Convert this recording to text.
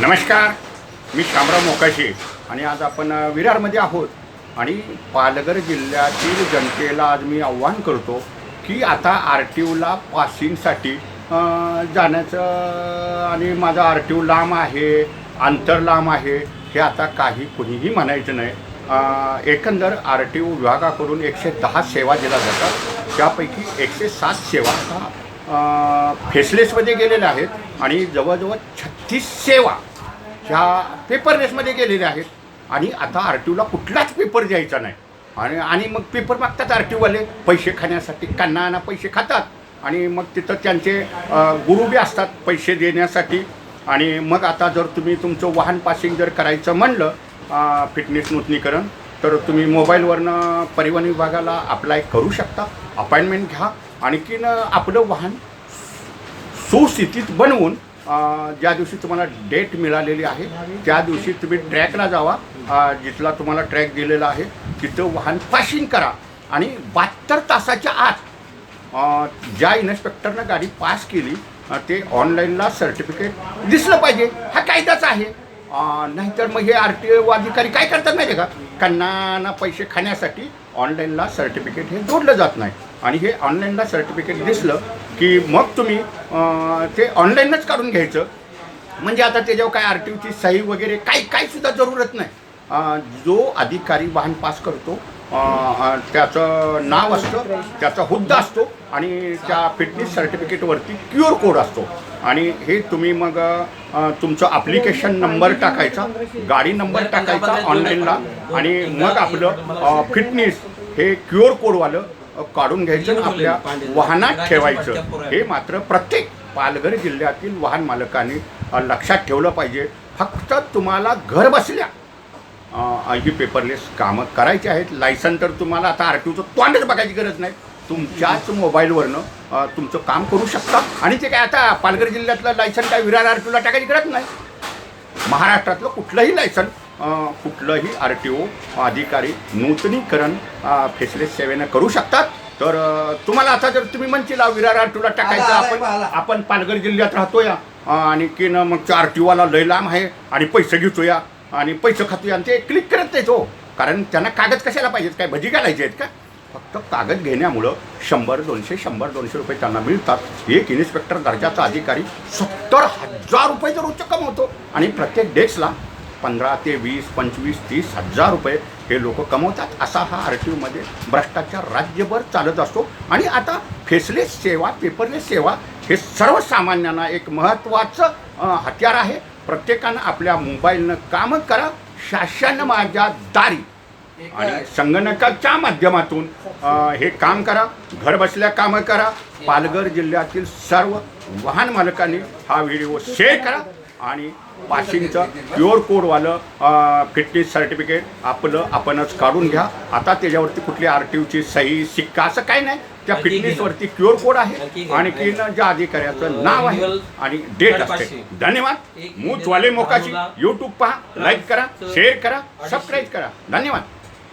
नमस्कार मी शामराव मोकाशी आणि आज आपण विरारमध्ये आहोत. आणि पालघर जिल्ह्यातील जनतेला आज मी आव्हान करतो की आता आर टी ओला पासिंगसाठी जाण्याचं आणि माझा आर टी ओ लांब आहे अंतर लांब आहे हे आता काही कुणीही म्हणायचं नाही. एकंदर आर टी ओ विभागाकडून एकशे दहा सेवा दिल्या जातात. त्यापैकी एकशे सात सेवा फेसलेसमध्ये गेलेल्या आहेत. आणि जवळजवळ छत्तीस सेवा ह्या पेपरलेसमध्ये गेलेल्या आहेत. आणि आता आर टी ओला कुठलाच पेपर द्यायचा नाही. आणि आणि मग पेपर मागतात आर टी ओवाले पैसे खाण्यासाठी कांना पैसे खातात. आणि मग तिथं त्यांचे गुरु बी असतात पैसे देण्यासाठी. आणि मग आता जर तुम्ही तुमचं वाहन पासिंग जर करायचं म्हणलं फिटनेस नूतनीकरण तर तुम्ही मोबाईलवरनं परिवहन विभागाला अप्लाय करू शकता. अपॉइंटमेंट घ्या. आणखीन आपलं वाहन सुस्थितीत बनवून ज्या दिवशी तुम्हाला डेट मिळालेली आहे त्या दिवशी तुम्ही ट्रॅकला जावा. जिथला तुम्हाला ट्रॅक दिलेला आहे तिथं वाहन पासिंग करा. आणि बहात्तर तासाच्या आत ज्या इन्स्पेक्टरनं गाडी पास केली ते ऑनलाईनला सर्टिफिकेट दिसलं पाहिजे. हा कायदाच आहे. नाहीतर मग हे आर टी ओ अधिकारी काय करतात माहिती आहे का? कन्नाना पैसे खाण्यासाठी ऑनलाईनला सर्टिफिकेट हे जोडलं जात नाही. आणि हे ऑनलाईनला सर्टिफिकेट दिसलं की मग तुम्ही ते ऑनलाईनच काढून घ्यायचं. म्हणजे आता त्याच्यावर काय आर टी ओची सही वगैरे काही काही सुद्धा जरूरत नाही. जो अधिकारी वाहन पास करतो त्याचं नाव असतं त्याचा हुद्दा असतो आणि त्या फिटनेस सर्टिफिकेटवरती क्यू आर कोड असतो. आणि हे तुम्ही मग तुमचं ॲप्लिकेशन नंबर टाकायचा गाडी नंबर टाकायचा ऑनलाईनला आणि मग आपलं फिटनेस हे क्यू आर कोडवालं काढून घ्यायचं आपल्या वाहनात ठेवायचं. हे मात्र प्रत्येक पालघर जिल्ह्यातील वाहन मालकांनी लक्षात ठेवलं पाहिजे. फक्त तुम्हाला घर बसल्या ही पेपरलेस कामं करायची आहेत. लायसन तर तुम्हाला आता आर टी ओचं तोंडच बघायची गरज नाही. तुमच्याच मोबाईलवरनं तुमचं काम करू शकता. आणि ते काय आता पालघर जिल्ह्यातलं लायसन काय विरार आर टी ओला टाकायची गरज नाही? महाराष्ट्रातलं कुठलंही लायसन कुठलंही आर टी ओ अधिकारी नूतनीकरण फेसलेस सेवेनं करू शकतात. तर तुम्हाला आता जर तुम्ही म्हणशील "आ, विरार आर टी ओला टाकायचं आपण. आपण पालघर जिल्ह्यात राहतोया. आणि की न मग आर टी ओवाला लय लांब आहे आणि पैसे घेतोया आणि पैसे खातोया आणि ते क्लिक करत नाही तो कारण त्यांना कागद कशाला पाहिजेत? काय भजी घालायचे आहेत का? फक्त कागद घेण्यामुळं शंभर दोनशे शंभर दोनशे रुपये त्यांना मिळतात. एक इन्स्पेक्टर दर्जाचा अधिकारी सत्तर हजार रुपये दर रोजचं कमवतो आणि प्रत्येक डेस्कला पंधरा ते वीस पंचवीस तीस हजार रुपये हे लोक कमवतात. असा हा आर टी ओमध्ये भ्रष्टाचार राज्यभर चालत असतो. आणि आता फेसलेस सेवा पेपरलेस सेवा हे सर्वसामान्यांना एक महत्त्वाचं हत्यार आहे. प्रत्येकानं आपल्या मोबाईलनं कामं करा. शासन माझ्या दारी. आणि संगणकाच्या माध्यमातून हे काम करा. घर बसल्या कामं करा. पालघर जिल्ह्यातील सर्व वाहन मालकांनी हा व्हिडिओ शेअर करा. आणि पासिंगचं क्युअर कोडवालं फिटनेस सर्टिफिकेट आपलं आपणच काढून घ्या. आता त्याच्यावरती कुठली आर टी ओची सही सिक्का असं काही नाही. त्या फिटनेसवरती क्युअर कोड आहे. आणि की ज्या अधिकाऱ्याचं नाव आहे आणि डेट असते. धन्यवाद. मूचवाले मोकाशी. यूट्यूब पहा लाईक करा शेअर करा सबस्क्राईब करा. धन्यवाद.